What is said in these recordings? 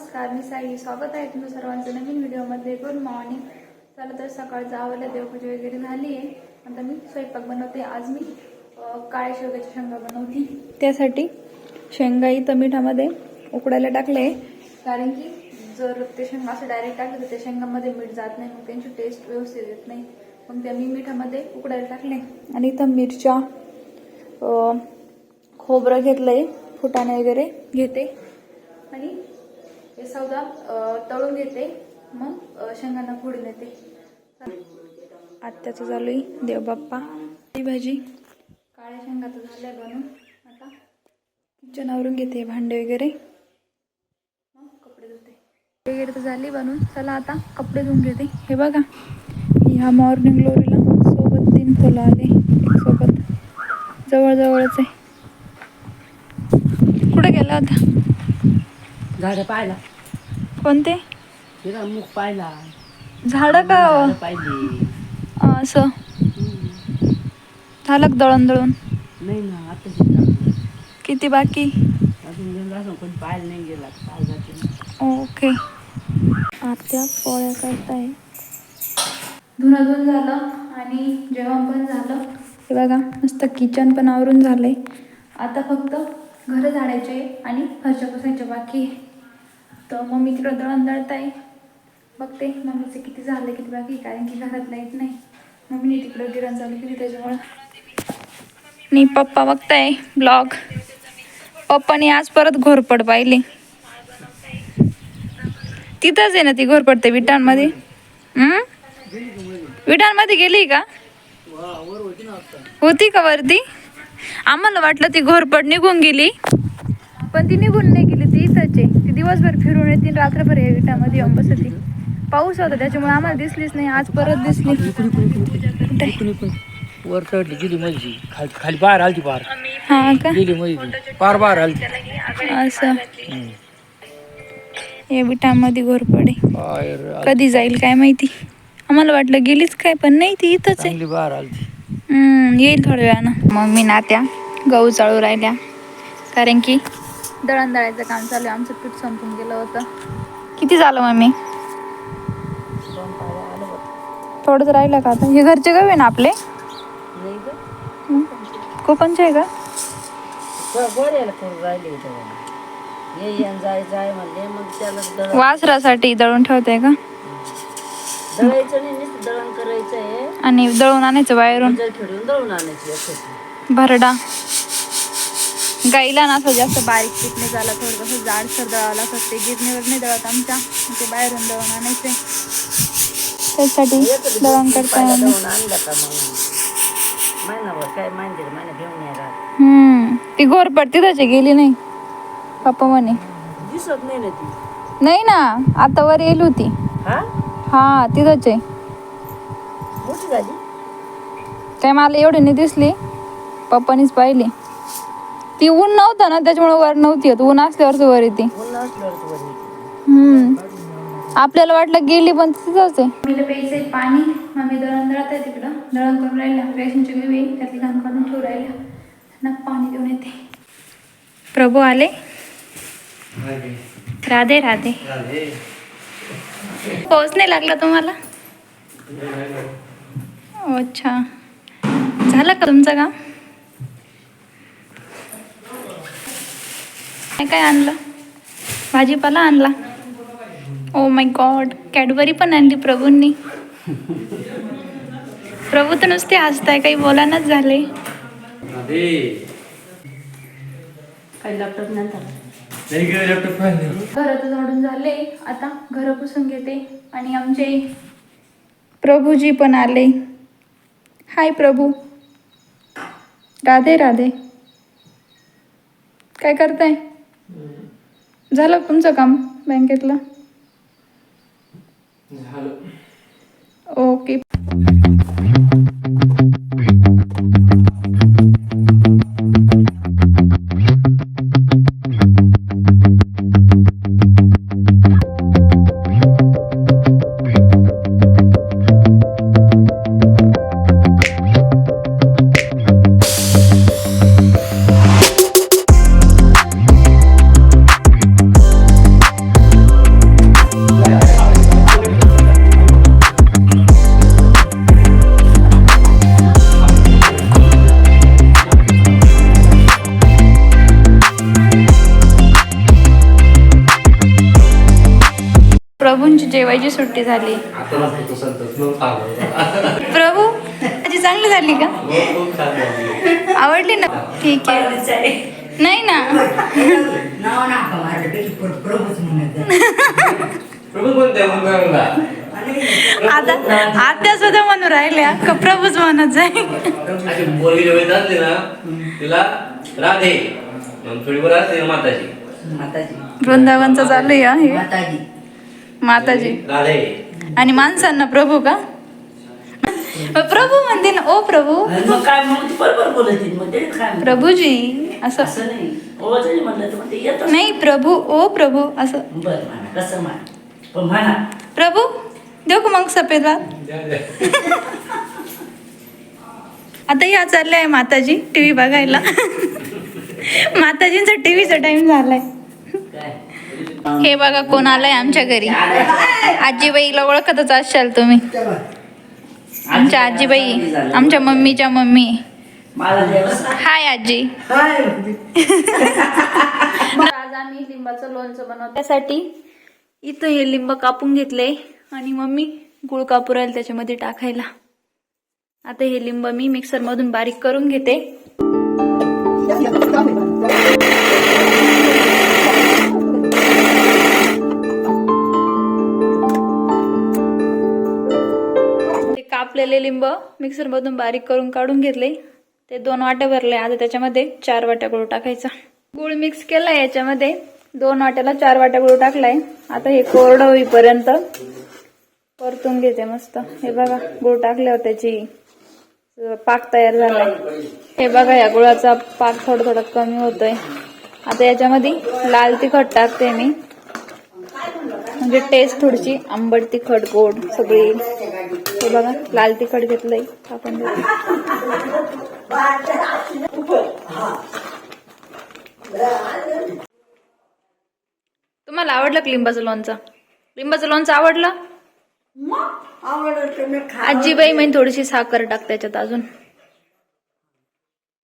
नमस्कार मी साई. स्वागत आहे तुमचं सर्वांचं नवीन व्हिडिओमध्ये. Good morning. चला तर सकाळचं आवडलं देवपूजा वगैरे झाली आहे आता मी स्वयंपाक बनवते. आज मी काळ्या शेवग्याच्या शेंगा बनवते त्यासाठी शेंगा इथं मिठामध्ये उकडायला टाकले. कारण की जर ते शेंगा असं डायरेक्ट टाकलं तर त्या शेंगामध्ये मीठ जात नाही. मग त्यांची टेस्ट व्यवस्थित येत नाही. मग त्या मी मिठामध्ये उकडायला टाकले. आणि इथं मिरच्या खोबरं घेतलंय. फुटाणे वगैरे घेते. आणि हे सौदा तळून घेते. मग शेंगांना फोडून येते आत्याचं चालू आहे देवबाप्पा. ही भाजी काळ्या शेंगा तर झाल्या बनून. आता किचनावरून घेते भांडे वगैरे. मग कपडे धुते. वगैरे तर झाली बनून. चला आता कपडे धुवून घेते. हे बघा ह्या मॉर्निंग ग्लोरीला सोबत तीन फुलं आले. एक सोबत जवळजवळच आहे. कुठे गेला होता झाडं पाहायला. कोणते? तिला मुख पाहिला. झाडं का? झाडं पाहिली. असं. झालं का दळण दळून? नाही ना आता किती बाकी? अजून गेला असं कोणी पाहायला नाही गेला. काय जाते ओके. आत्या पोळ्या करताय. धुणं धुवून झालं आणि जेवण पण झालं. हे बघा मस्त किचन पण आवरून झालंय. आता फक्त घरं झाडायचे आणि फरच्या पुसायच्या बाकी आहे. तर मम्मी तिकडं दळण दळताय. बघते मम्मीचं किती झालं किती बाकी आहे, कारण की घरात लाइट नाही. मम्मीने तिकडं गिरण चालू केली त्याच्यामुळं. मी पप्पा बघताय ब्लॉग. पप्पाने आज परत घोरपड पाहिली. तिथंच आहे ना ती घोरपड ते विटांमध्ये? हम्म? विटांमध्ये गेली का? होती का वरती? आम्हाला वाटलं ती घोरपड निघून गेली. पण ती निघून नाही गेली ती इथंच आहे. ती दिवसभर फिरून येते आणि रात्रभर या विटामध्ये येऊन बसती. पाऊस होता त्याच्यामुळे आम्हाला दिसलीच नाही आज परत दिसली? वर चढली गेली मध्ये खाली खाली बाहेर आलती हा का? गेली मध्ये पार बाहेर आलती. असं. या विटांमध्ये घोरपडे बाहेर कधी जाईल काय माहिती? आम्हाला वाटलं गेलीच काय पण नाही ती इथंच आहे. बाहेर आलती. येईल थोड्या वेळानं. मम्मी नात्या गहू चाळू राहिल्या. कारण की दळण दळायचं काम चालू आहे. आमचं पीठ संपून गेलं होतं. किती झालं मम्मी? थोडंच राहिलं का आता? हे घरचे आहे ना आपले. कोकणचे आहे का? वासरासाठी दळून ठेवते का? दळायचं नाही नुसतं दळण करायचं आहे आणि दळून आणायचं बाहेरून? जर खेळून दळून आणायची असं. भरडा. गाईला ना असं जास्त बारीक नाही झाला थोडं कसं जाडसर दळावं लागतं. ते गिरणीवर नाही दळत आमच्या ते बाहेरून दळून आणायचे. त्यासाठी दळण करता हम्म ती घोर पडती त्याची गेली नाही. पप्पा म्हणे. दिसत नाही ना ती. नाही ना आता वर येईल होती. हा? हा तिथंच आहे. काय मला एवढी नाही दिसली. पप्पानीच पाहिली. ती ऊन नव्हतं ना त्याच्यामुळे वर नव्हती येत. ऊन असल्यावरच वर येते. हम्म. आपल्याला वाटलं गेली पण तिथंच आहे. मम्मीला प्यायचंय पाणी. मम्मी दळण दळत आहे तिकडं. दळण करून राहिल्या. रेशनची गवी आहे त्यातली घाण काढून ठेवू ना पाणी देऊन येते. प्रभू आले? राधे राधे. पाऊस नाही लागला तुम्हाला? अच्छा. झालं का तुमचं काम? काय काय आणलं? भाजीपाला आणला. ओ माय गॉड कॅडबरी पण आणली प्रभूंनी. प्रभू तर नुसते हसताय काही बोलानच झाले. काही लॅपटॉप नंतर घर तर झाडून झाले. आता घर पुसून घेते. आणि आमचे प्रभूजी पण आले. हाय प्रभू. राधे राधे. काय करताय? झालं तुमचं काम बँकेतलं? ओके. जेवायची सुट्टी झाली. प्रभू माझी चांगली झाली का? खूप छान झाली आवडली ना? ठीक आहे. नाही ना? नाव ना प्रभूच म्हणत प्रभू कोणत्या मुंगा आता आता सुद्धा म्हणून राहिल्या का प्रभूच म्हणत ना तिला राधे मग थोडी बरं असते माताची माताजी. वृंदावनचं चालू आहे माताजी. राधे. आणि माणसांना प्रभू का? प्रभू म्हणते ना ओ प्रभू. आणि मग काय मग ती बरोबर बोलत मग ते काय म्हणते? प्रभूजी असं. असं नाही. ओ जरी म्हणलं तर मग ते येतं नाही प्रभू ओ प्रभू असं. बरं म्हणा कसं म्हणा. पण म्हणा. प्रभू देऊ का मग सफेद भात आता या चालल्या आहे माताजी टीव्ही बघायला. माताजींचा टीव्हीचा टाइम झालाय. काय हे बघा कोण आलंय आमच्या घरी? आजीबाईला ओळखतच असाल तुम्ही. आमच्या आजीबाई आमच्या मम्मीच्या मम्मी. हाय आजी. आज आम्ही लिंबाचं लोणचं बनवण्यासाठी इथं हे लिंब कापून घेतले आणि मम्मी गुळ कापू राहील त्याच्यामध्ये टाकायला. आता हे लिंब मी मिक्सर मधून बारीक करून घेते. लिंब मिक्सरमधून बारीक करून काढून घेतले. ते दोन वाट्या भरले. आता त्याच्यामध्ये चार वाट्या गुळ टाकायचा. गुळ मिक्स केला याच्यामध्ये. दोन वाट्याला चार वाट्या गुळ टाकलाय. आता हे कोरडं होईपर्यंत परतून घेते मस्त. हे बघा गुळ टाकल्यावर त्याची पाक तयार झालाय. हे बघा या गुळाचा पाक थोडा थोडा कमी होतोय. आता याच्यामध्ये लाल तिखट टाकते मी. म्हणजे टेस्ट थोडीशी आंबट तिखट गोड सगळी. हे बघा लाल तिखट घेतलंय. आपण. तुम्हाला आवडलं लिंबाचं लोणचं? लिंबाचं लोणचं आवडलं? आजीबाई म्हणे थोडीशी साखर टाक त्याच्यात अजून.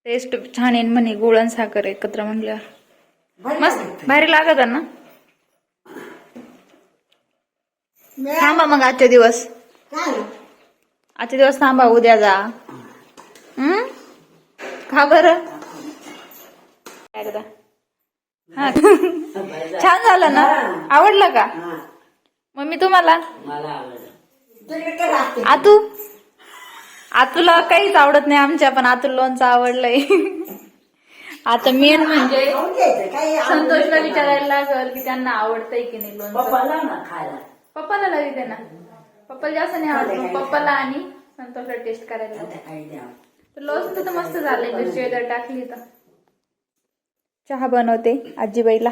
टेस्ट छान येईल म्हणे गुळ आणि साखर एकत्र म्हणल्यावर. मस्त भारी लागत आहे ना? थांबा मग आजचे दिवस. आजचे दिवस थांबा उद्या जा. हम्म का बरं? हा. छान झालं ना? आवडलं का? मम्मी तुम्हाला? आतू? आतूला काहीच आवडत नाही आमच्या पण आतू लोणचं आवडलंय. आता मेन म्हणजे संतोषला विचारायला लागल की त्यांना आवडतंय की नाही लोणचं. पप्पाला ना खायला. पप्पाला लावी ना पप्पाला जास्त नाही आवडत पप्पाला आणि संतोषला टेस्ट करायला द्या तर मस्त झालंय मिरची वगैरे टाकली तर. चहा बनवते आजीबाईला.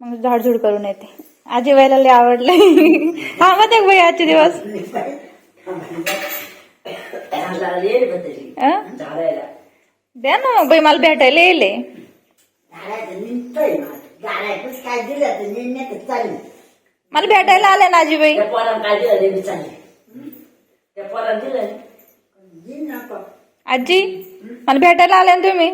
मग झाडझूड करून येते. आजीबाईला लय आवडलंय हा मग ते बाई आजचे दिवस. येईल द्या ना मग बाई मला भेटायला येले काय दिलं मला भेटायला आले ना आजीबाई त्या पोरानं काय दिलं ते बी चालेल. त्या पोरानं दिलं. आजी मला भेटायला आले ना तुम्ही?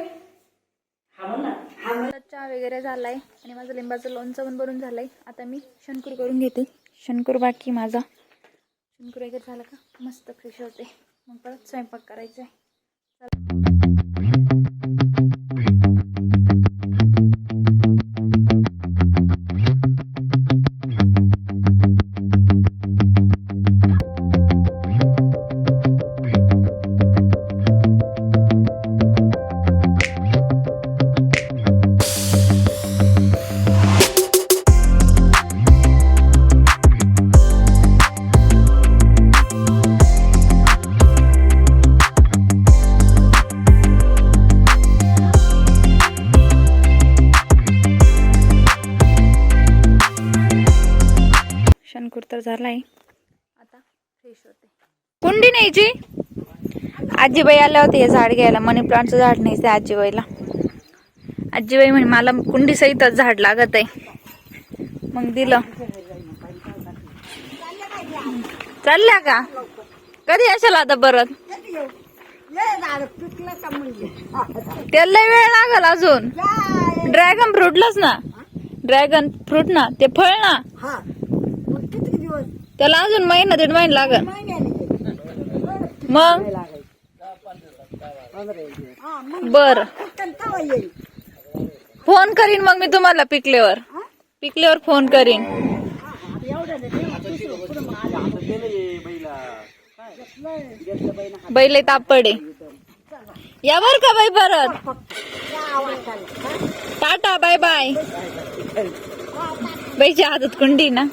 हा म्हण ना. चहा वगैरे झालाय आणि माझं लिंबाचं लोणचं पण बनून झालंय. आता मी शंकूर करून घेते. शंकूर बाकी माझा. शंकूर वगैरे झाला का? मस्त फ्रेश होते. मग परत स्वयंपाक करायचा आहे शंकूर तर झालाय. आता फ्रेश होते. कुंडी न्यायची? आजीबाई आल्या होते हे झाड घ्यायला. मनी प्लांटचं झाड न्यायचं आजीबाईला. आजीबाई म्हणे मला कुंडी सहितच झाड लागत आहे. मग दिलं. चालल्या का? कधी असेल आता परत? त्याला लय वेळ लागल अजून. ड्रॅगन फ्रूटलाच ना. ड्रॅगन फ्रूट ना. ते फळ ना. त्याला अजून महिना दीड महिना लागल. मग? बर. फोन करीन मग मी तुम्हाला पिकल्यावर. पिकल्यावर फोन करीन. बैल तापडे या बर का बाई परत. Tata bye bye. बाईची हातात कुंडी ना.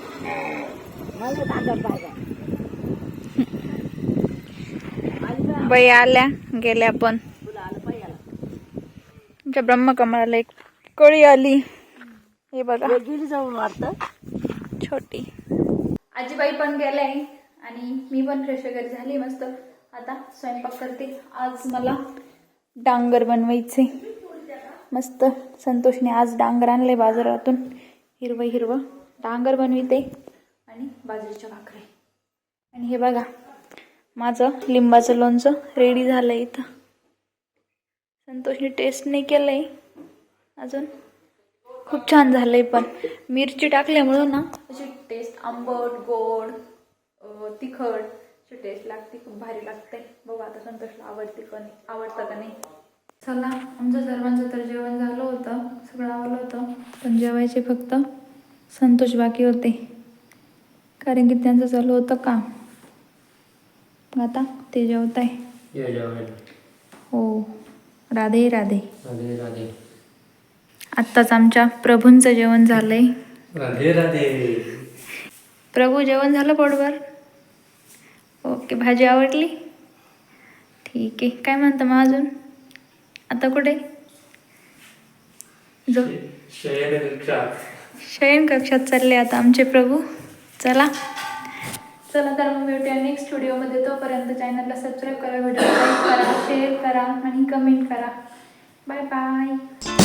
बाई आल्या गेल्या पण. आमच्या ब्रह्मकमळाला एक कळी आली. हे बघा. गेली जाऊन वाटत छोटी. आजीबाई पण गेले आहे आणि मी पण फ्रेश वगैरे झाली मस्त. आता स्वयंपाक करते. आज मला डांगर बनवायचे. मस्त. संतोषने आज डांगर आणले बाजारातून. हिरवं हिरवं. डांगर बनविते. आणि बाजरीच्या भाकरी. आणि हे बघा माझं लिंबाचं लोणचं रेडी झालं इथं. संतोषने टेस्ट नाही केलंय. अजून खूप छान झालंय पण. मिरची टाकल्यामुळं ना अशी टेस्ट आंबट गोड तिखट अशी टेस्ट लागते खूप भारी लागते. बघू आता संतोषला आवडते का नाही आवडतं का नाही. चला आमचं सर्वांचं तर जेवण झालं होतं सगळं आवडलं होतं पण जेवायचे फक्त संतोष बाकी होते. कारण की त्यांचं चालू होतं काम. आता ते जेवत आहे. हो. राधे राधे. राधे राधे. आत्ताच आमच्या प्रभूंचं जेवण झालंय. राधे राधे. प्रभू जेवण झालं पोटभर? ओके भाजी आवडली? ठीक आहे. काय म्हणतं मग अजून? आता कुठे? शयन कक्षात चालले आता आमचे प्रभू. चला. चला तर मग भेटूया नेक्स्ट व्हिडिओमध्ये तोपर्यंत चॅनलला सबस्क्राईब करा व्हिडिओ लाईक करा शेअर करा आणि कमेंट करा. Bye bye